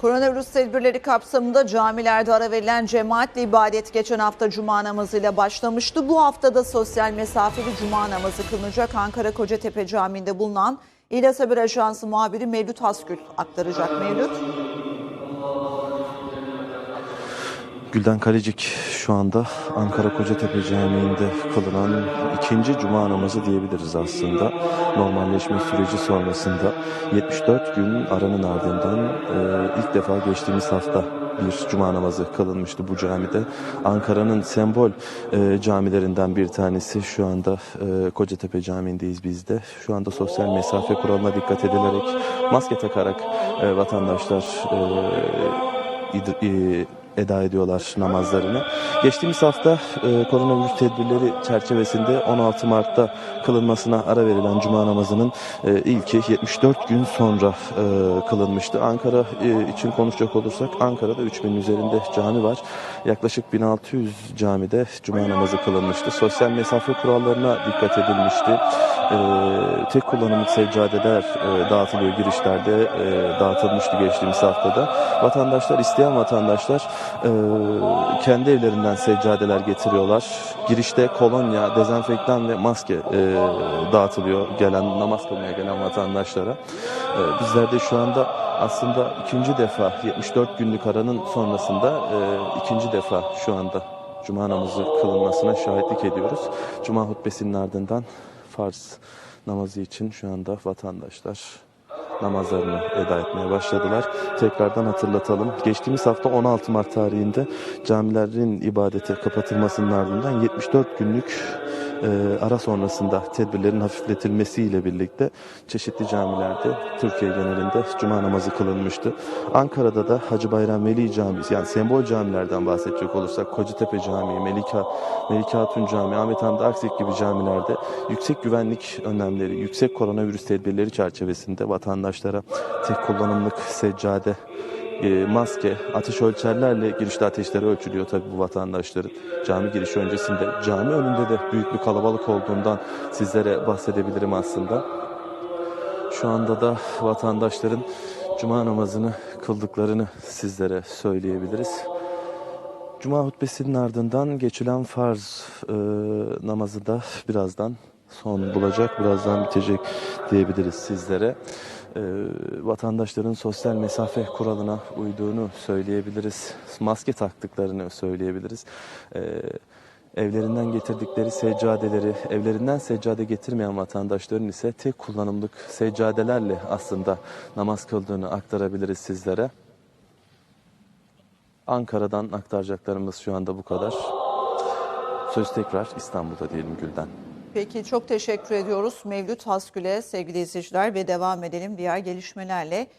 Koronavirüs tedbirleri kapsamında camilerde ara verilen cemaatle ibadet geçen hafta cuma namazıyla başlamıştı. Bu haftada sosyal mesafeli cuma namazı kılınacak Ankara Kocatepe Camii'nde bulunan İlyas Haber Ajansı muhabiri Mevlüt Hasgül aktaracak. Mevlüt. Gülden Kalecik şu anda Ankara Kocatepe Camii'nde kılınan ikinci cuma namazı diyebiliriz aslında. Normalleşme süreci sonrasında 74 gün aranın ardından e, ilk defa geçtiğimiz hafta bir cuma namazı kılınmıştı bu camide. Ankara'nın sembol e, camilerinden bir tanesi şu anda e, Kocatepe Camii'ndeyiz biz de. Şu anda sosyal mesafe kuralına dikkat edilerek maske takarak e, vatandaşlar e, e, eda ediyorlar namazlarını. Geçtiğimiz hafta e, koronavirüs tedbirleri çerçevesinde 16 Mart'ta kılınmasına ara verilen cuma namazının e, ilki 74 gün sonra e, kılınmıştı. Ankara e, için konuşacak olursak Ankara'da 3000 üzerinde cami var. Yaklaşık 1600 camide cuma namazı kılınmıştı. Sosyal mesafe kurallarına dikkat edilmişti. E, tek kullanımlık seccadeler e, dağıtılıyor girişlerde e, dağıtılmıştı geçtiğimiz haftada. Vatandaşlar isteyen vatandaşlar e, kendi evlerinden seccadeler getiriyorlar. Girişte kolonya, dezenfektan ve maske e, dağıtılıyor gelen namaz kılmaya gelen vatandaşlara. E, bizler de şu anda aslında ikinci defa 74 günlük aranın sonrasında e, ikinci defa şu anda Cuma namazı kılınmasına şahitlik ediyoruz. Cuma hutbesinin ardından farz namazı için şu anda vatandaşlar namazlarını eda etmeye başladılar. Tekrardan hatırlatalım. Geçtiğimiz hafta 16 Mart tarihinde camilerin ibadete kapatılmasının ardından 74 günlük ara sonrasında tedbirlerin hafifletilmesiyle birlikte çeşitli camilerde Türkiye genelinde cuma namazı kılınmıştı. Ankara'da da Hacı Bayram Veli Camisi yani sembol camilerden bahsedecek olursak Kocatepe Camii, Melika, Melike Hatun Camii, Ahmet Hamdi Aksik gibi camilerde yüksek güvenlik önlemleri, yüksek koronavirüs tedbirleri çerçevesinde vatandaşlara tek kullanımlık seccade, e, maske, ateş ölçerlerle girişte ateşleri ölçülüyor tabii bu vatandaşların. Cami girişi öncesinde cami önünde de büyük bir kalabalık olduğundan sizlere bahsedebilirim aslında. Şu anda da vatandaşların cuma namazını kıldıklarını sizlere söyleyebiliriz. Cuma hutbesinin ardından geçilen farz e, namazı da birazdan son bulacak, birazdan bitecek diyebiliriz sizlere. E, vatandaşların sosyal mesafe kuralına uyduğunu söyleyebiliriz. Maske taktıklarını söyleyebiliriz. E, evlerinden getirdikleri seccadeleri, evlerinden seccade getirmeyen vatandaşların ise tek kullanımlık seccadelerle aslında namaz kıldığını aktarabiliriz sizlere. Ankara'dan aktaracaklarımız şu anda bu kadar. Söz tekrar İstanbul'da diyelim Gülden. Peki çok teşekkür ediyoruz Mevlüt Hasgül'e sevgili izleyiciler ve devam edelim diğer gelişmelerle.